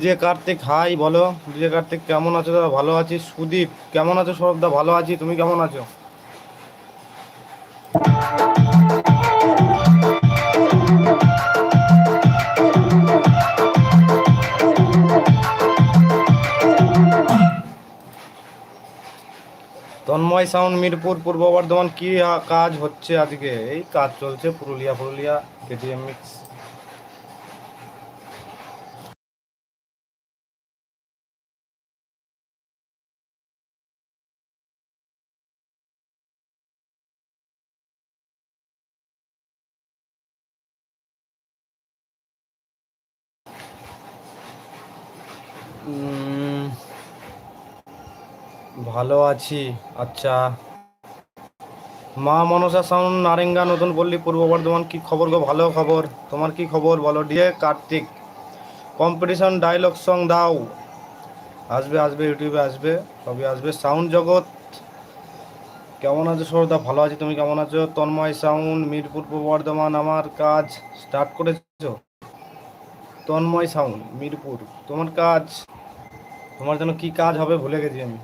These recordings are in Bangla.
ডিজে কার্তিক, হাই বলো। ডিজে কার্তিক, কেমন আছো দাদা? ভালো আছি। সুদীপ, কেমন আছো সৌরভদা? ভালো আছি। তুমি কেমন আছো? তন্ময় সাউন্ড, মিরপুর, পূর্ব বর্ধমান, কি কাজ হচ্ছে আজকে? এই কাজ চলছে পুরুলিয়া পুরুলিয়া কেটিএম মিক্স ভালো আছি। আচ্ছা। মা মনসা সাউন্ড নারেঙ্গা, নতুন পল্লী, পূর্ব বর্ধমান, কি খবর গো? ভালো খবর। তোমার কি খবর বলো? DJ Kartik competition dialogue song দাও। আসবে আসবে, ইউটিউবে আসবে, সবই আসবে। সাউন্ড জগৎ, কেমন আছো সরদা? ভালো আছি, তুমি কেমন আছো? তন্ময় সাউন্ড মিরপুর, পূর্ব বর্ধমান, আমার কাজ স্টার্ট করেছ? তন্ময় সাউন্ড মিরপুর। তোমার কাজ তোমার জন্য কি কাজ হবে ভুলে গেছি আমি।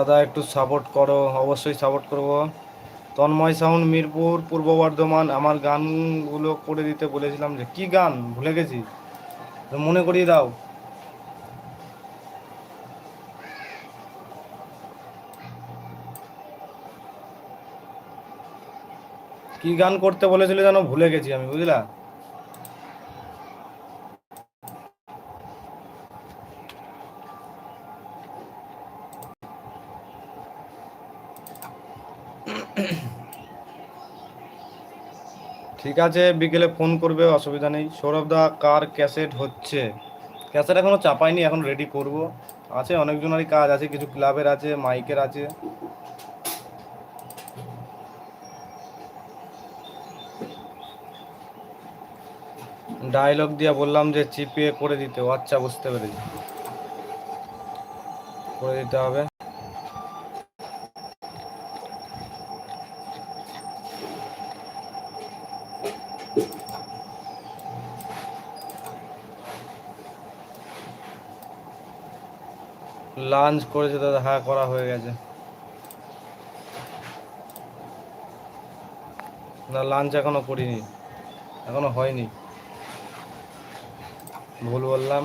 দাদা একটু সাপোর্ট করো, অবশ্যই সাপোর্ট করব। তন্ময় সাউন্ড মিরপুর, পূর্ব বর্ধমান, আমার গানগুলো করে দিতে বলেছিলাম যে, কি গান? ভুলে গেছি। মনে করিয়ে দাও। কি গান করতে বলেছিলে যেন ভুলে গেছি আমি, বুঝলা? ঠিক আছে, বিকেলে ফোন করবে, অসুবিধা নেই। সৌরভ দা, কার ক্যাসেট হচ্ছে? ক্যাসেট এখনও চাপাইনি এখন রেডি করব। আছে অনেকজনেরই কাজ আছে, কিছু ক্লাবের আছে, মাইকের আছে। ডায়লগ দিয়ে বললাম যে চিপিয়ে করে দিতে। আচ্ছা বুঝতে পেরেছি। করে দিতে হবে। লাঞ্চ করেছে, দাদা হ্যাঁ করা হয়ে গেছে। না লাঞ্চ এখনও করিনি। এখনও হয়নি। ভুল বললাম।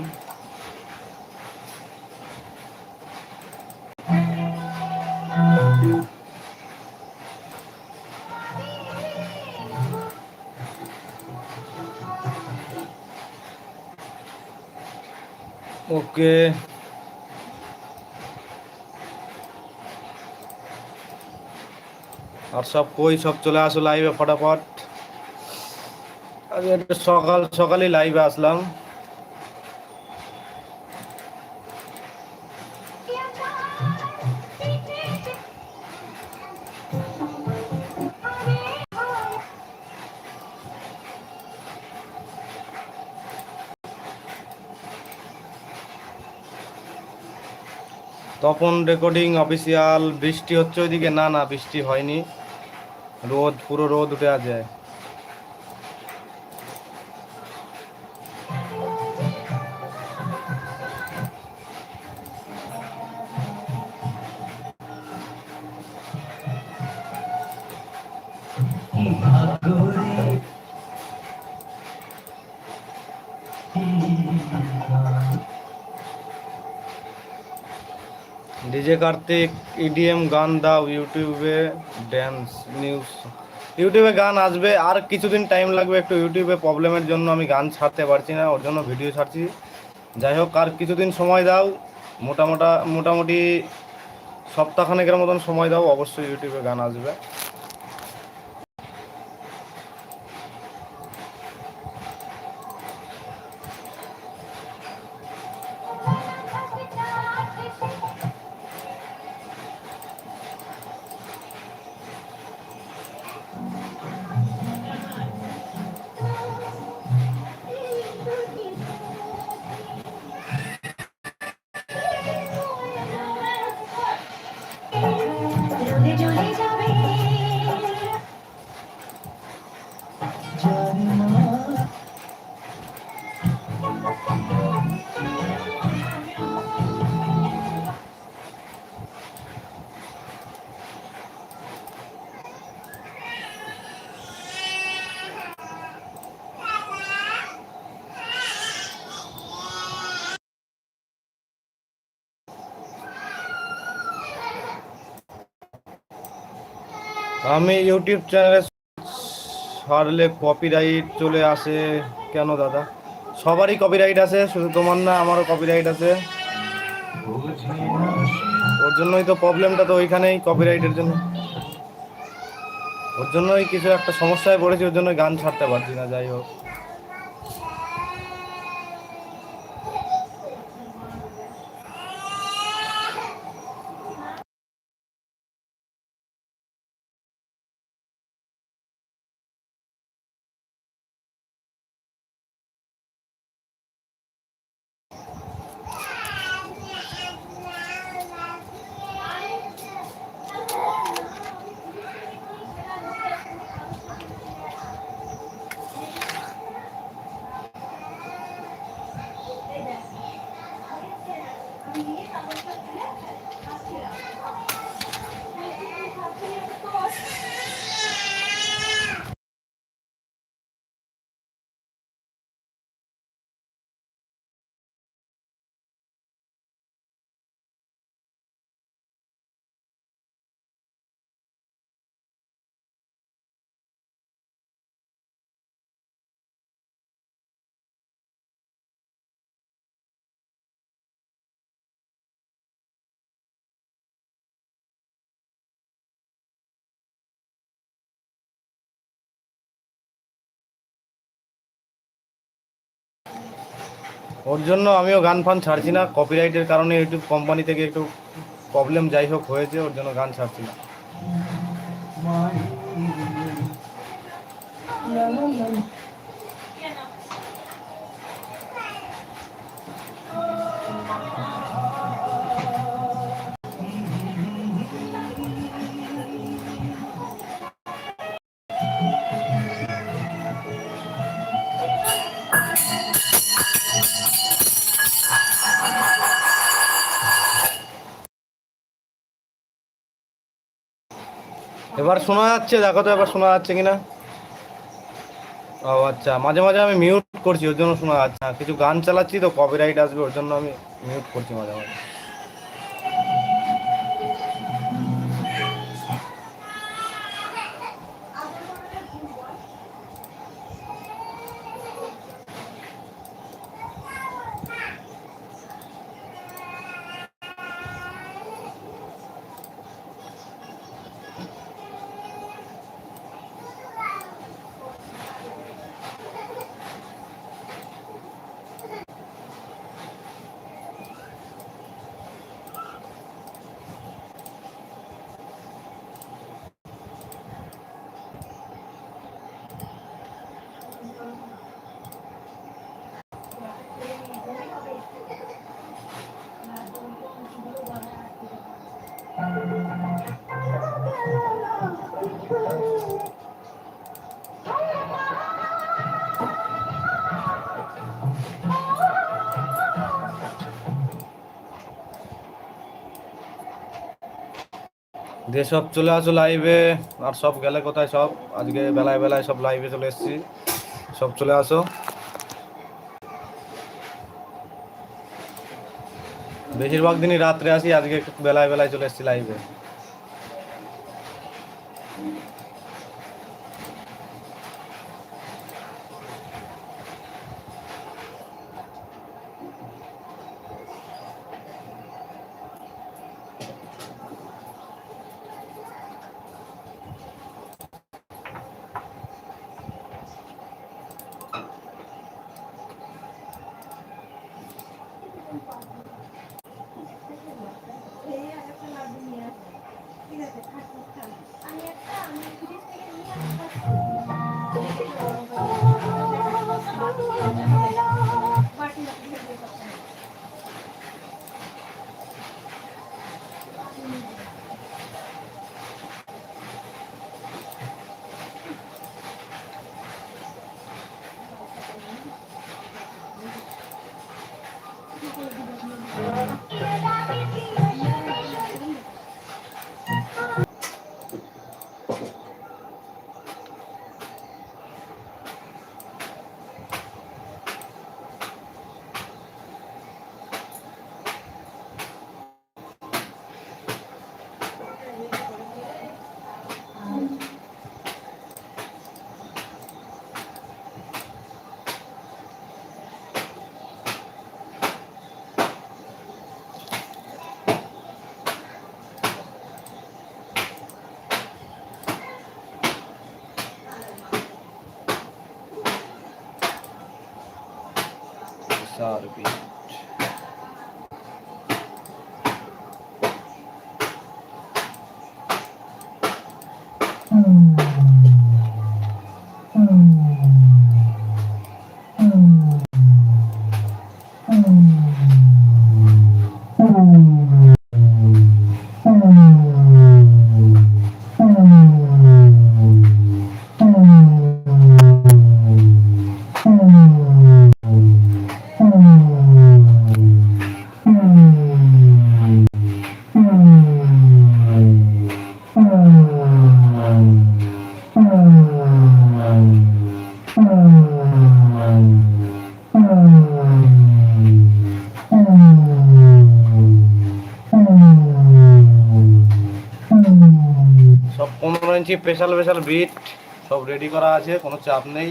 ওকে আর সব কই, সব চলে আসো লাইভে ফটাফট। আমি সকাল সকালই লাইভে আসলাম। তপন রেকর্ডিং অফিসিয়াল বৃষ্টি হচ্ছে ওইদিকে? না না, বৃষ্টি হয়নি। রোদ পুরো রোদ উঠে আছে। কার্তিক ইডিএম গান দাও, ইউটিউবে ড্যান্স নিউজ ইউটিউবে গান আসবে, আর কিছুদিন টাইম লাগবে একটু ইউটিউবে প্রবলেমের জন্য আমি গান ছাড়তে পারছি না, ওর জন্য ভিডিও ছাড়ছি। যাই হোক, আর কিছুদিন সময় দাও মোটামোটা মোটামুটি সপ্তাহখানেকের মতন সময় দাও, অবশ্যই ইউটিউবে গান আসবে। আমি ইউটিউব চ্যানেলে সারলে কপিরাইট চলে আসে। কেন দাদা? সবারই কপিরাইট আছে, শুধু তোমার না, আমারও কপিরাইট আছে। ওর জন্যই তো প্রবলেমটা তো ওইখানেই কপিরাইটের জন্য। ওর জন্যই কিছু একটা সমস্যায় পড়েছি, ওর জন্য গান ছাড়তে পারছি না, যাই হোক। ওর জন্য আমিও গান ফান ছাড়ছি না। কপিরাইটের কারণে ইউটিউব কোম্পানি থেকে একটু প্রবলেম যাই হোক হয়েছে, ওর জন্য গান ছাড়ছি না। এবার শোনা যাচ্ছে, দেখো তো এবার শোনা যাচ্ছে কিনা। ও আচ্ছা মাঝে মাঝে আমি মিউট করছি, ওর জন্য শোনা যাচ্ছে না। কিছু গান চালাচ্ছি তো কপিরাইট আসবে, ওর জন্য আমি মিউট করছি মাঝে মাঝে। দিয়ে সব চলে আসো লাইভে আর সব গেলে কোথায় সব? আজকে বেলায় বেলায় সব লাইভে চলে এসেছি। সব চলে আসো। বেশিরভাগ দিনই রাত্রে আসি, আজকে বেলায় বেলায় চলে এসেছি লাইভে gotta be. Special special beat সব রেডি করা আছে কোনো চাপ নেই।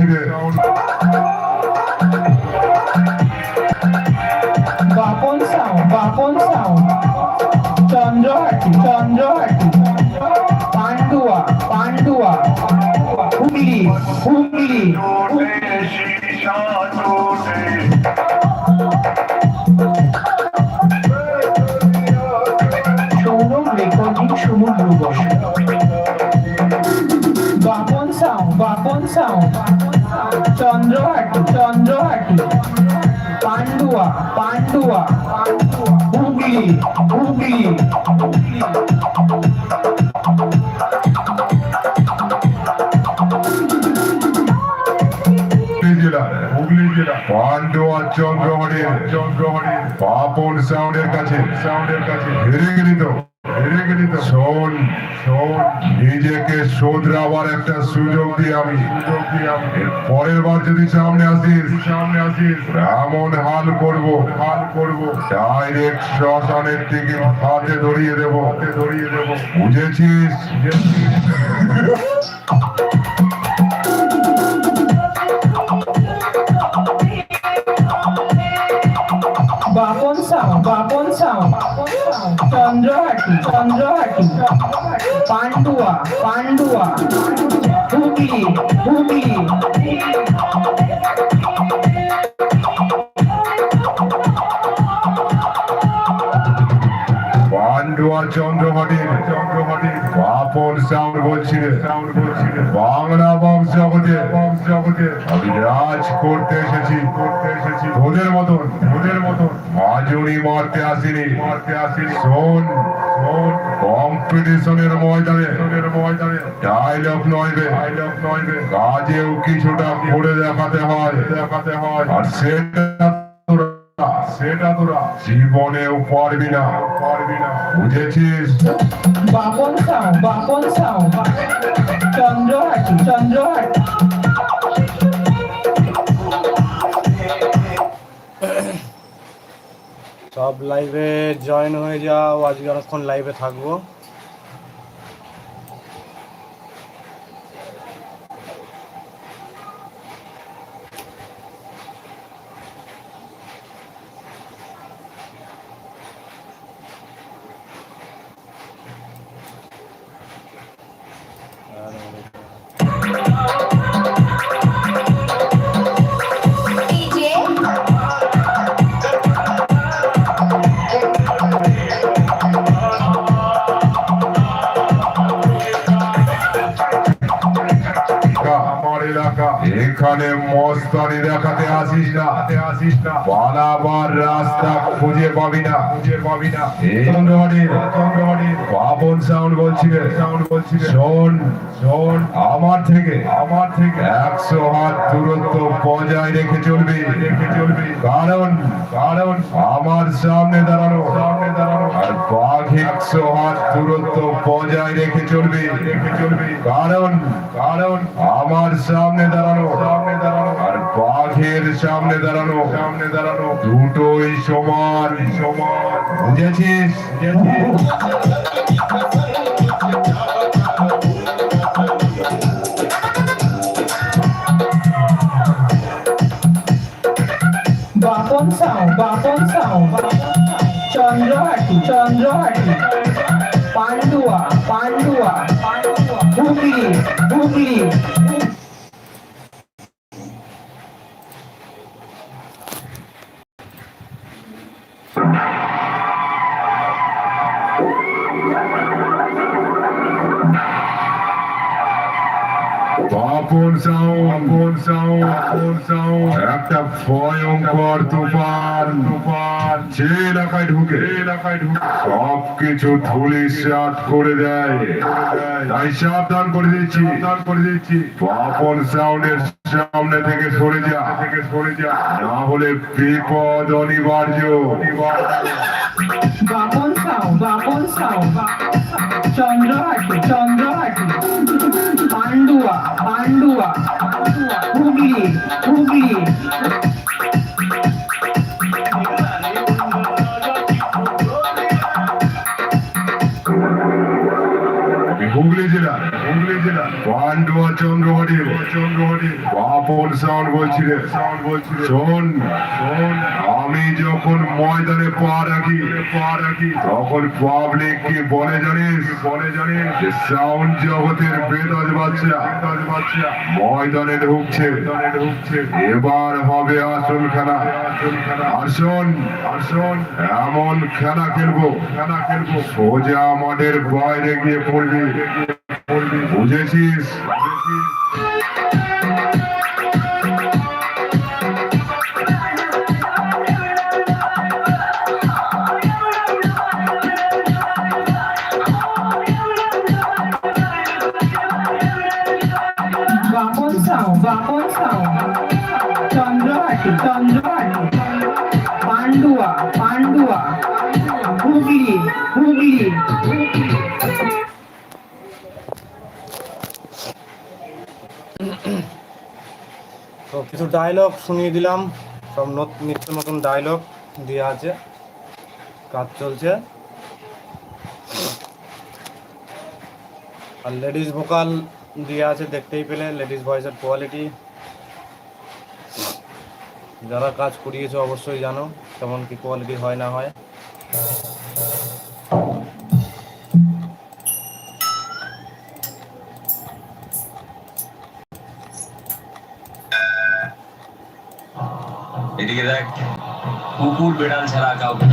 রে Bapan sound Bapan sound Chandrahati Chandrahati Pandua Pandua Hooghly Hooghly Sourav Bapan sound Chandrahati Chandrahati. Pandua Pandua. Hooghly Hooghly. Pandua চন্দ্রহরির Papan সাউন্ডের কাছে সাউন্ডের কাছে। হেরে গেলি তো। শোন শোন নিজেকে শোধরাবার একটা সুযোগ দিয়ে আমি। পরের বার যদি সামনে আসিস সামনে আসিস এমন হাল করব হাল করব ডাইরেক্ট শ্মশানের থেকে হাতে ধরিয়ে দেবো। হাতে ধরিয়ে দেবো। বুঝেছিস? চন্দ্রহাটি চন্দ্রহাটি পান্ডুয়া পান্ডুয়া হুগলি হুগলি পান্ডুয়া চন্দ্রঘটির বাপন সাউন্ড বলছি। রে সাউন্ড বলছি রে বাংলা বংশগতে বংশগতে আমি রাজ করতে এসেছি। করতে এসেছি তোদের মতন তোদের মতন। মাজুরি মারতে আসিনি। মারতে আসিনি শোন শোন। কম্পিটিশনের ময়দানে। ময়দানে ডায়লগ নয়বে ডায়লগ নয়বে কাজেও কিছুটা করে দেখাতে হয় দেখাতে হয়। আর সেটা তোরা সেটা তোরা জীবনেও পারবি না। পারবি না। বুঝেছিস? বাপন সাউ বাপন সাউ চন্দ্রহাটি চন্দ্রহাটি। সব লাইভে জয়েন হয়ে যাও। আজকে অনেকক্ষণ লাইভে থাকব। এখানে মস্তানি দেখাতে আসিস না। আসিস না পালাবার রাস্তা খুঁজে পাবি না। খুঁজে পাবি না বাপন সাউন্ড বলছিলে সাউন্ড বলছিলে শোন শোন, আমার থেকে আমার থেকে একশো হাত দূরত্ব বজায় রেখে চলবি। রেখে চলবি কারণ কারণ আমার সামনে দাঁড়ানো সামনে দাঁড়ানো আর বাঘ একশো হাত দূরত্ব বজায় রেখে চলবি রেখে চলবি। কারণ কারণ আমার সামনে দাঁড়ানো সামনে দাঁড়ানো। আর বাঘের সামনে দাঁড়ানো। সামনে দাঁড়ানো। দুটোই সমান। সমান। বুঝেছিস বুঝেছিস? বাপন সাউ বাপন সাউ। চন্দ্রহাটি চন্দ্রহাটি। পান্ডুয়া পান্ডুয়া। হুগলি হুগলি। একটা ভয়ঙ্কর তুফান। তুফান। যে এলাকায় ঢুকে এলাকায় ঢুকে। সব কিছু ধুলিসাৎ করে দেয়। তাই সাবধান করে দিচ্ছি। সাবধান করে দিচ্ছি। বাপন সাউন্ডের সামনে থেকে সরে যা। থেকে সরে যা। না হলে বিপদ অনিবার্য। অনিবার্য। বাপন সাউ বাপন সাউ চন্দ্রহাটি চন্দ্রহাটি পান্ডুয়া। পান্ডুয়া শোন আমি যখন ময়দানে পা রাখি পা রাখি তখন পাবলিক কি বলে জানিস? বলে জানিস সাউন্ড জগতের বেদাজ বাচ্চা, ময়দানে ঢুকছে। ঢুকছে এবার হবে আসল খেলা আর শোন, এমন খেলা খেলব খেলা খেলব সোজা মাঠের বাইরে গিয়ে পড়বি। বুঝেছিস বুঝেছিস? তো কিছু ডায়লগ শুনিয়ে দিলাম। সব নত- নিত্য নতুন ডায়লগ দেওয়া আছে। কাজ চলছে। আর লেডিস ভোকাল দেওয়া আছে, দেখতেই পেলে। লেডিস ভয়েসের কোয়ালিটি যারা কাজ করিয়েছে, অবশ্যই জানো কেমন কি কোয়ালিটি হয় না হয়। বেড়াল ছাড়া কাউকে